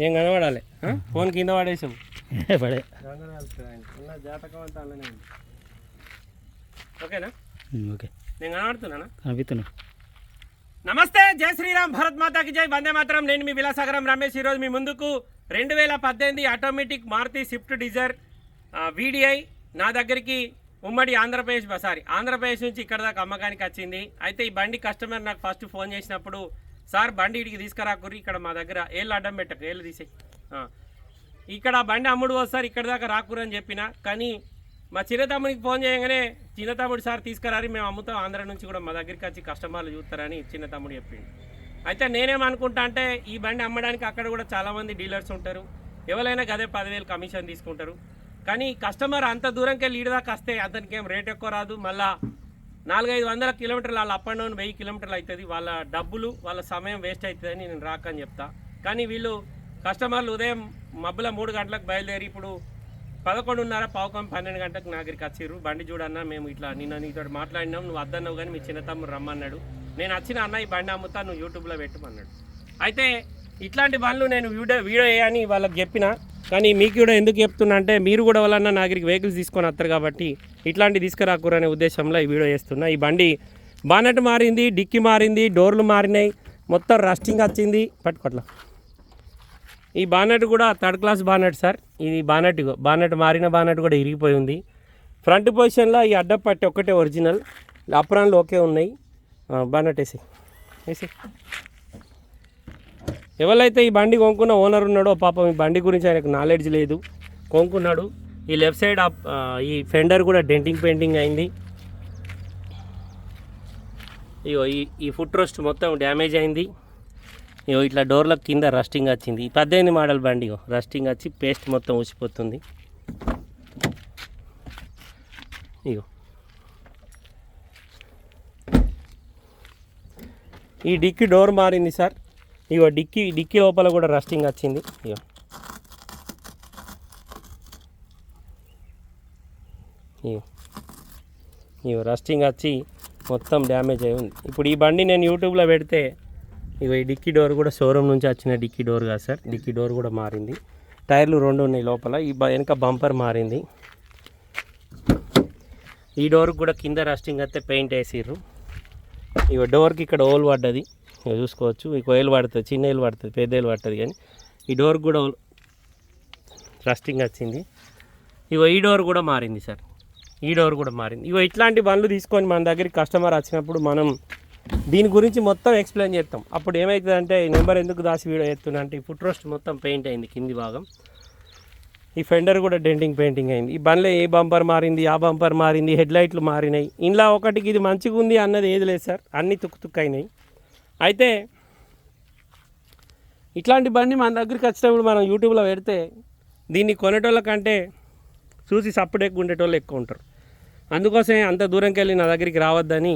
నేను కనబడాలి? ఫోన్ కింద పడేసావు. పడే. జాతకం అంతా అలానే ఉంది. ఓకేనా? ఓకే. నేను కనబడుతున్నానా? కనిపిస్తున్నా. నమస్తే జై శ్రీరామ్ భరత్ మాతాకి జై. వందే మాత్రం. నేను మీ విలాసాగరం రమేష్. ఈరోజు మీ ముందుకు రెండు వేల పద్దెనిమిది automatic Maruti Swift Dzire VDI నా దగ్గరికి ఉమ్మడి ఆంధ్రప్రదేశ్ సారీ ఆంధ్రప్రదేశ్ నుంచి ఇక్కడ దాకా అమ్మకానికి వచ్చింది. అయితే ఈ బండి కస్టమర్ నాకు ఫస్ట్ ఫోన్ చేసినప్పుడు సార్ బండి ఇడికి తీసుకురాకుర్రి ఇక్కడ మా దగ్గర ఏళ్ళు అడ్డం పెట్టకు ఏళ్ళు తీసేయి. ఇక్కడ ఆ బండి అమ్ముడు వస్తారు ఇక్కడ దాకా రాకురని చెప్పిన. కానీ మా చిన్నతమ్ముడికి ఫోన్ చేయగానే చిన్న తమ్ముడు సార్ తీసుకురారి మేము అమ్ముతాం ఆంధ్ర నుంచి కూడా మా దగ్గరికి వచ్చి కస్టమర్లు చూస్తారని చిన్న తమ్ముడు చెప్పిండు. అయితే నేనేమనుకుంటా అంటే ఈ బండి అమ్మడానికి అక్కడ కూడా చాలామంది డీలర్స్ ఉంటారు. ఎవరైనా గదే పదివేలు కమిషన్ తీసుకుంటారు. కానీ కస్టమర్ అంత దూరంకి వెళ్ళి దాకా వస్తే అతనికి ఏం రేట్ ఎక్కువ రాదు. మళ్ళీ నాలుగైదు వందల కిలోమీటర్లు వాళ్ళ అప్ అండ్ డౌన్ వెయ్యి కిలోమీటర్లు అవుతుంది వాళ్ళ డబ్బులు వాళ్ళ సమయం వేస్ట్ అవుతుందని నేను రాకని చెప్తా. కానీ వీళ్ళు కస్టమర్లు ఉదయం మబ్బుల మూడు గంటలకు బయలుదేరి ఇప్పుడు పదకొండున్నర పావుకం పన్నెండు గంటలకు నా దగ్గరికి వచ్చిర్రు. బండి చూడన్నా మేము ఇట్లా నిన్న నీతో మాట్లాడినాం. నువ్వు వద్దన్నావు కానీ మీ చిన్న తమ్ముడు రమ్మన్నాడు. నేను వచ్చిన అన్న ఈ బండి అమ్ముతా నువ్వు యూట్యూబ్లో పెట్టమన్నాడు. అయితే ఇట్లాంటి బండ్లు నేను వీడియో వీడియో వేయని వాళ్ళకి చెప్పిన కానీ మీకు కూడా ఎందుకు చెప్తున్నా అంటే మీరు కూడా వాళ్ళన్న నా దగ్గరికి వెహికల్స్ తీసుకొని వస్తారు కాబట్టి ఇట్లాంటి తీసుకురాకూరనే ఉద్దేశంలో ఈ వీడియో చేస్తున్నా. ఈ బండి బానెట్ మారింది డిక్కి మారింది డోర్లు మారినాయి మొత్తం రస్టింగ్ వచ్చింది. పట్టుకోట్లా. ఈ బానెట్ కూడా థర్డ్ క్లాస్ బానెట్ సార్. ఇది బానెట్ బానెట్ మారిన బానెట్ కూడా ఇరిగిపోయి ఉంది. ఫ్రంట్ పొజిషన్లో ఈ అడ్డపట్టి ఒక్కటే ఒరిజినల్ అప్రాన్లు ఓకే ఉన్నాయి. బానెట్ వేసి వేసి ఎవరైతే ఈ బండి కొనుక్కున్న ఓనర్ ఉన్నాడో పాపం ఈ బండి గురించి ఆయనకు నాలెడ్జ్ లేదు. కొనుక్కున్నాడు. ఈ లెఫ్ట్ సైడ్ ఆ, ఈ ఫెండర్ కూడా డెంటింగ్ పెయింటింగ్ అయింది. ఇగో ఈ ఈ ఫుట్ రోస్ట్ మొత్తం డ్యామేజ్ అయింది. ఇగో ఇట్లా డోర్ల కింద రస్టింగ్ వచ్చింది. ఈ పద్దెనిమిది మోడల్ బండి రస్టింగ్ వచ్చి పేస్ట్ మొత్తం ఊసిపోతుంది. ఇగో. ఈ డిక్కి డోర్ మారింది సార్. ఇగో డిక్కీ డిక్కీ లోపల కూడా రస్టింగ్ వచ్చింది. ఇగో. ఇగో. ఇగో రస్టింగ్ వచ్చి మొత్తం డ్యామేజ్ అయి ఉంది. ఇప్పుడు ఈ బండి నేను యూట్యూబ్లో పెడితే ఇగో ఈ డిక్కీ డోర్ కూడా షోరూమ్ నుంచి వచ్చిన డిక్కీ డోర్ కాదు సార్. డిక్కీ డోర్ కూడా మారింది. టైర్లు రెండు ఉన్నాయి లోపల. ఈ బ- వెనక బంపర్ మారింది. ఈ డోర్ కూడా కింద రస్టింగ్ అయితే పెయింట్ వేసిర్రు. ఇక డోర్కి ఇక్కడ ఓల్ పడ్డది. ఇక చూసుకోవచ్చు. ఇక ఓయిల్ పడుతుంది చిన్న ఏలు పడుతుంది పెద్ద ఏలు పడుతుంది కానీ ఈ డోర్ కూడా రస్టింగ్ వచ్చింది. ఇగో ఈ డోర్ కూడా మారింది సార్. ఈ డోర్ కూడా మారింది. ఇగో ఇట్లాంటి బండ్లు తీసుకొని మన దగ్గరికి కస్టమర్ వచ్చినప్పుడు మనం దీని గురించి మొత్తం ఎక్స్ప్లెయిన్ చేస్తాం. అప్పుడు ఏమవుతుందంటే ఈ నెంబర్ ఎందుకు దాసి వీడియో చేస్తున్నా అంటే ఈ ఫుట్ రోస్ట్ మొత్తం పెయింట్ అయింది కింది భాగం. ఈ ఫెండర్ కూడా డెంటింగ్ పెయింటింగ్ అయింది. ఈ బండ్లో ఏ బంపర్ మారింది ఆ బంపర్ మారింది హెడ్ లైట్లు మారినాయి. ఇంట్లో ఒకటికి ఇది మంచిగా ఉంది అన్నది ఏది లేదు సార్. అన్నీ తుక్కు తుక్కు అయినాయి. అయితే ఇట్లాంటి బండి మన దగ్గరికి వచ్చినప్పుడు మనం యూట్యూబ్లో పెడితే దీన్ని కొనేటోళ్ళ కంటే చూసి సప్పుడెక్కు ఉండేటోళ్ళు ఎక్కువ ఉంటారు. అందుకోసమే అంత దూరంకి వెళ్ళి నా దగ్గరికి రావద్దని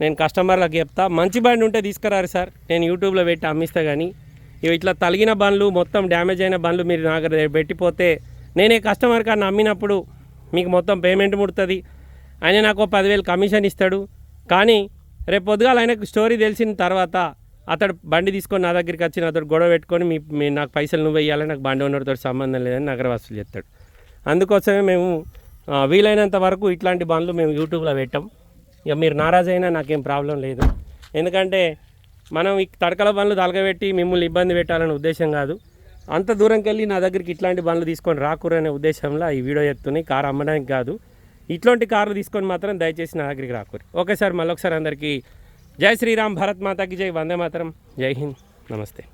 నేను కస్టమర్లకు చెప్తా. మంచి బండి ఉంటే తీసుకురారు సార్. నేను యూట్యూబ్లో పెట్టి అమ్మిస్తా కానీ ఇవి ఇట్లా తలిగిన బండ్లు మొత్తం డ్యామేజ్ అయిన బండ్లు మీరు నా దగ్గర పెట్టిపోతే నేనే కస్టమర్ కానీ అమ్మినప్పుడు మీకు మొత్తం పేమెంట్ ముడుతుంది. ఆయన నాకు పదివేలు కమిషన్ ఇస్తాడు. కానీ రేపు పొద్దుగాల ఆయనకు స్టోరీ తెలిసిన తర్వాత అతడు బండి తీసుకొని నా దగ్గరికి వచ్చి అతడు గొడవ పెట్టుకొని మీ మీ నాకు పైసలు నువ్వు వేయాలి నాకు బండి ఉన్నతో సంబంధం లేదని నగర చెప్తాడు. అందుకోసమే మేము వీలైనంత వరకు ఇట్లాంటి బండ్లు మేము యూట్యూబ్లో పెట్టాం. ఇక మీరు నారాజైనా నాకేం ప్రాబ్లం లేదు. ఎందుకంటే మనం ఈ తడకల బండ్లు తలగబెట్టి మిమ్మల్ని ఇబ్బంది పెట్టాలనే ఉద్దేశం కాదు. అంత దూరంకి వెళ్ళి నా దగ్గరికి ఇట్లాంటి బండ్లు తీసుకొని రాకూరనే ఉద్దేశంలో ఈ వీడియో చెప్తున్నాయి. కారు అమ్మడానికి కాదు. ఇట్లాంటి కార్లు తీసుకొని మాత్రం దయచేసి నా దగ్గరికి రాకూరి ఓకే సార్ మళ్ళొకసారి అందరికీ జై శ్రీరామ్ భరత్ మాతాకి జై వందే మాతరం. జై హింద్. నమస్తే.